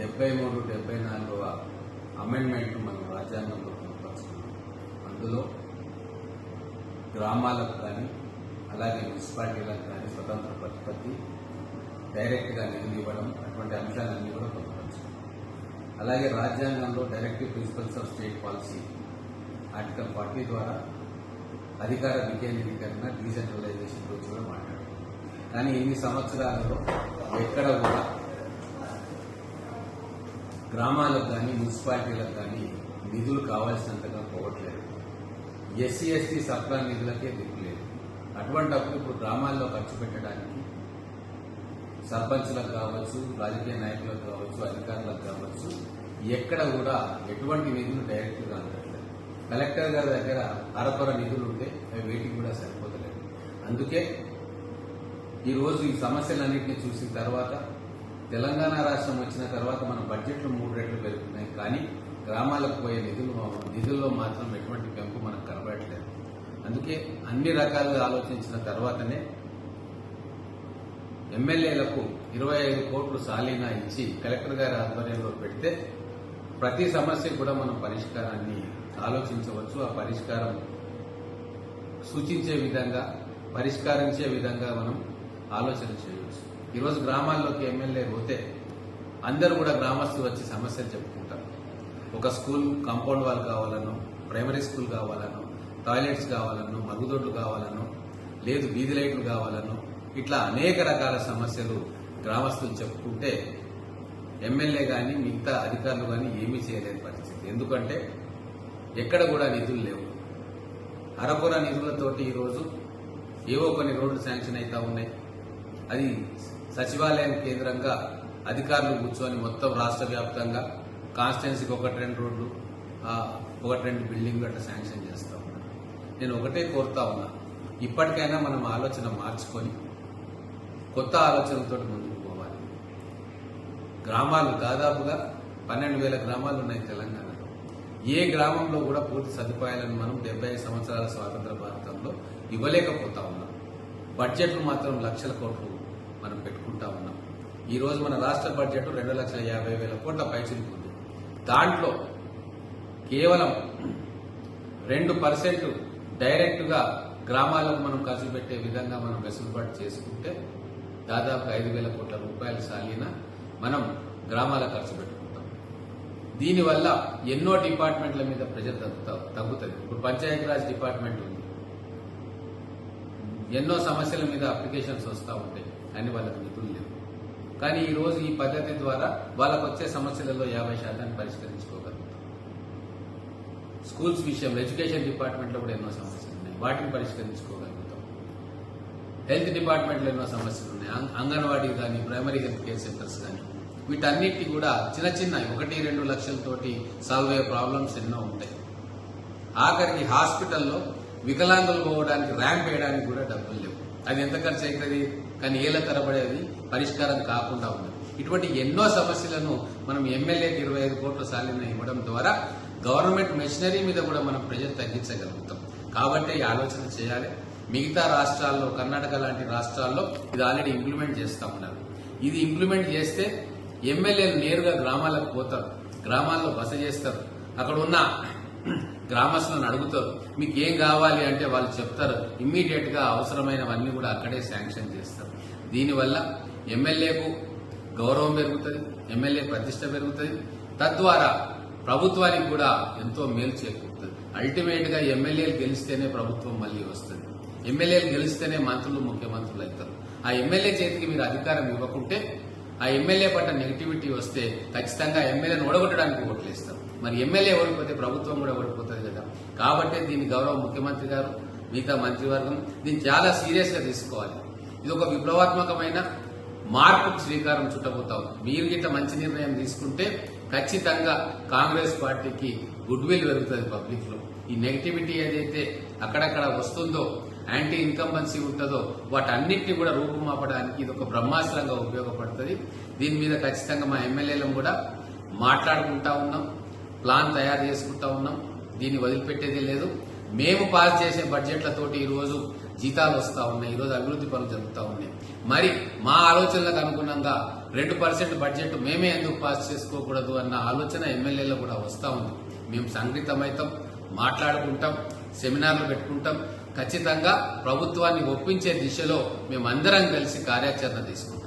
డెబ్బై మూడు డెబ్బై నాలుగవ అమెండ్మెంట్ మనం రాజ్యాంగంలో పొందుపరుచుకున్నాం అందులో గ్రామాలకు కానీ అలాగే మున్సిపాలిటీలకు కానీ స్వతంత్ర ప్రతిపత్తి డైరెక్ట్గా నిధులు ఇవ్వడం అటువంటి అంశాలన్నీ కూడా పొందుపరుచుకున్నాం అలాగే రాజ్యాంగంలో directive principles of state policy article forty ద్వారా అధికార వికేంద్రీకరణ డీసెంట్రలైజేషన్ గురించి కూడా మాట్లాడారు కానీ ఇన్ని సంవత్సరాలలో ఎక్కడ కూడా గ్రామాలకు కానీ మున్సిపాలిటీలకు కానీ నిధులు కావాల్సినంతగా పోవట్లేదు. ఎస్సీ ఎస్టీ సప్లా నిధులకే దిక్కులేదు అటువంటప్పుడు ఇప్పుడు గ్రామాల్లో ఖర్చు పెట్టడానికి సర్పంచులకు కావచ్చు రాజకీయ నాయకులకు కావచ్చు అధికారులకు కావచ్చు ఎక్కడ కూడా ఎటువంటి నిధులు డైరెక్ట్గా అందట్లేదు. కలెక్టర్ గారి దగ్గర అరపర నిధులు ఉంటే అవి వేటికి కూడా సరిపోతలేదు. అందుకే ఈ రోజు ఈ సమస్యలన్నింటినీ చూసిన తర్వాత తెలంగాణ రాష్ట్రం వచ్చిన తర్వాత మన బడ్జెట్లు మూడు రెట్లు పెరుగుతున్నాయి. కానీ గ్రామాలకు పోయే నిధులు నిధుల్లో మాత్రం ఎటువంటి పెంపు మనకు కనబడట్లేదు. అందుకే అన్ని రకాలుగా ఆలోచించిన తర్వాతనే ఎమ్మెల్యేలకు ఇరవై ఐదు కోట్లు సాలీనా ఇచ్చి కలెక్టర్ గారి ఆధ్వర్యంలో పెడితే ప్రతి సమస్య కూడా మనం పరిష్కారాన్ని ఆలోచించవచ్చు. ఆ పరిష్కారం సూచించే విధంగా పరిష్కరించే విధంగా మనం ఆలోచన చేయవచ్చు. ఈరోజు గ్రామాల్లోకి ఎమ్మెల్యే పోతే అందరూ కూడా గ్రామస్తులు వచ్చి సమస్యలు చెప్పుకుంటారు. ఒక స్కూల్ కాంపౌండ్ వాల్ కావాలనో ప్రైమరీ స్కూల్ కావాలనో టాయిలెట్స్ కావాలనో మరుగుదొడ్లు కావాలనో లేదు వీధి లైట్లు కావాలనో ఇట్లా అనేక రకాల సమస్యలు గ్రామస్తులు చెప్పుకుంటే ఎమ్మెల్యే కానీ మిగతా అధికారులు కానీ ఏమీ చేయలేని పరిస్థితి. ఎందుకంటే ఎక్కడ కూడా నిధులు లేవు. అరకొర నిధులతోటి ఈరోజు ఏవో కొన్ని రోడ్లు శాంక్షన్ అవుతా ఉన్నాయి. అది సచివాలయం కేంద్రంగా అధికారులు కూర్చొని మొత్తం రాష్ట్ర వ్యాప్తంగా కాన్స్టిట్యున్సీకి ఒకటి రెండు రోడ్లు ఆ, ఒకటి రెండు బిల్డింగ్లు అట్లా శాంక్షన్ చేస్తా ఉన్నా నేను ఒకటే కోరుతా ఉన్నా ఇప్పటికైనా మనం ఆలోచన మార్చుకొని కొత్త ఆలోచనలతో ముందుకు పోవాలి. గ్రామాలు దాదాపుగా పన్నెండు వేల గ్రామాలు ఉన్నాయి తెలంగాణలో. ఏ గ్రామంలో కూడా పూర్తి సదుపాయాలను మనం డెబ్బై సంవత్సరాల స్వాతంత్ర భారతంలో ఇవ్వలేకపోతా ఉన్నాం. బడ్జెట్లు మాత్రం లక్షల కోట్లు మనం పెట్టుకుంటాం ఈ రోజు మన రాష్ట్ర బడ్జెట్ రెండు లక్షల యాభై వేల కోట్ల పైచిలుకుంది దాంట్లో కేవలం రెండు పర్సెంట్ డైరెక్ట్గా గ్రామాలకు మనం ఖర్చు పెట్టే విధంగా మనం వెసులుబాటు చేసుకుంటే దాదాపు ఐదు వేల కోట్ల రూపాయలు సాలిన మనం గ్రామాల ఖర్చు పెట్టుకుంటాం. దీనివల్ల ఎన్నో డిపార్ట్మెంట్ల మీద ప్రెజర్ తగ్గుతా తగ్గుతుంది. ఇప్పుడు పంచాయతీరాజ్ డిపార్ట్మెంట్ ఉంది. ఎన్నో సమస్యల మీద అప్లికేషన్స్ వస్తూ ఉంటాయి. అని వాళ్ళకి నిధులు లేవు. కానీ ఈ రోజు ఈ పద్ధతి ద్వారా వాళ్ళకు వచ్చే సమస్యలలో యాభై శాతాన్ని పరిష్కరించుకోగలుగుతాం. స్కూల్స్ విషయంలో ఎడ్యుకేషన్ డిపార్ట్మెంట్లో కూడా ఎన్నో సమస్యలు ఉన్నాయి. వాటిని పరిష్కరించుకోగలుగుతాం. హెల్త్ డిపార్ట్మెంట్లో ఎన్నో సమస్యలు ఉన్నాయి. అంగన్వాడీ కానీ ప్రైమరీ హెల్త్ కేర్ సెంటర్స్ కానీ వీటన్నిటి కూడా చిన్న చిన్న ఒకటి రెండు లక్షలతోటి సాల్వ్ అయ్యే ప్రాబ్లమ్స్ ఎన్నో ఉంటాయి. ఆఖరికి హాస్పిటల్లో వికలాంగులు పోవడానికి ర్యాంప్ వేయడానికి కూడా డబ్బులు లేవు. అది ఎంత ఖర్చు అవుతుంది? కానీ ఏళ్ళ అది పరిష్కారం కాకుండా ఉంది ఇటువంటి ఎన్నో సమస్యలను మనం ఎమ్మెల్యేకి ఇరవై ఐదు కోట్ల సాలిన ఇవ్వడం ద్వారా గవర్నమెంట్ మెషినరీ మీద కూడా మనం ప్రెజర్ తగ్గించగలుగుతాం. కాబట్టి ఈ ఆలోచన చేయాలి. మిగతా రాష్ట్రాల్లో కర్ణాటక లాంటి రాష్ట్రాల్లో ఇది ఆల్రెడీ ఇంప్లిమెంట్ చేస్తా ఉన్నారు. ఇది ఇంప్లిమెంట్ చేస్తే ఎమ్మెల్యేలు నేరుగా గ్రామాలకు పోతారు. గ్రామాల్లో బస చేస్తారు. అక్కడ ఉన్న గ్రామస్తులను అడుగుతారు మీకు ఏం కావాలి? అంటే వాళ్ళు చెప్తారు ఇమ్మీడియట్గా అవసరమైనవన్నీ కూడా అక్కడే శాంక్షన్ చేస్తారు. దీనివల్ల ఎమ్మెల్యేకు గౌరవం పెరుగుతుంది ఎమ్మెల్యే ప్రతిష్ట పెరుగుతుంది. తద్వారా ప్రభుత్వానికి కూడా ఎంతో మేలు చేకూరుతుంది. అల్టిమేట్గా ఎమ్మెల్యేలు గెలిస్తేనే ప్రభుత్వం మళ్ళీ వస్తుంది. ఎమ్మెల్యేలు గెలిస్తేనే మంత్రులు ముఖ్యమంత్రులు అవుతారు. ఆ ఎమ్మెల్యే చేతికి మీరు అధికారం ఇవ్వకుంటే ఆ ఎమ్మెల్యే పట్ల నెగిటివిటీ వస్తే ఖచ్చితంగా ఎమ్మెల్యేను ఓడగొట్టడానికి ఓట్లేస్తారు మరి ఎమ్మెల్యే ఓడిపోతే ప్రభుత్వం కూడా ఓడిపోతుంది కదా. కాబట్టి దీన్ని గౌరవ ముఖ్యమంత్రి గారు మిగతా మంత్రివర్గం దీన్ని చాలా సీరియస్గా తీసుకోవాలి. ఇది ఒక విప్లవాత్మకమైన మార్పుకు శ్రీకారం చుట్టబోతాం మీరు గిట్ట మంచి నిర్ణయం తీసుకుంటే ఖచ్చితంగా కాంగ్రెస్ పార్టీకి గుడ్ విల్ పెరుగుతుంది పబ్లిక్లో ఈ నెగిటివిటీ ఏదైతే అక్కడక్కడ వస్తుందో యాంటీ ఇన్కంబెన్సీ ఉంటుందో వాటన్నిటిని కూడా రూపుమాపడానికి ఇది ఒక బ్రహ్మాస్త్రంగా ఉపయోగపడుతుంది. దీని మీద ఖచ్చితంగా మా ఎమ్మెల్యేలను కూడా మాట్లాడుకుంటా ఉన్నాం ప్లాన్ తయారు చేసుకుంటా ఉన్నాం. దీన్ని వదిలిపెట్టేది లేదు. మేము పాస్ చేసే బడ్జెట్లతోటి ఈరోజు జీతాలు వస్తూ ఉన్నాయి ఈ రోజు అభివృద్ధి పనులు జరుగుతూ ఉన్నాయి. మరి మా ఆలోచనలకు అనుగుణంగా రెండు పర్సెంట్ బడ్జెట్ మేమే ఎందుకు పాస్ చేసుకోకూడదు అన్న ఆలోచన ఎమ్మెల్యేలో కూడా వస్తూ ఉంది. మేము సంఘటితమైతాం. మాట్లాడుకుంటాం సెమినార్లు పెట్టుకుంటాం. ఖచ్చితంగా ప్రభుత్వాన్ని ఒప్పించే దిశలో మేమందరం కలిసి కార్యాచరణ తీసుకుంటాం.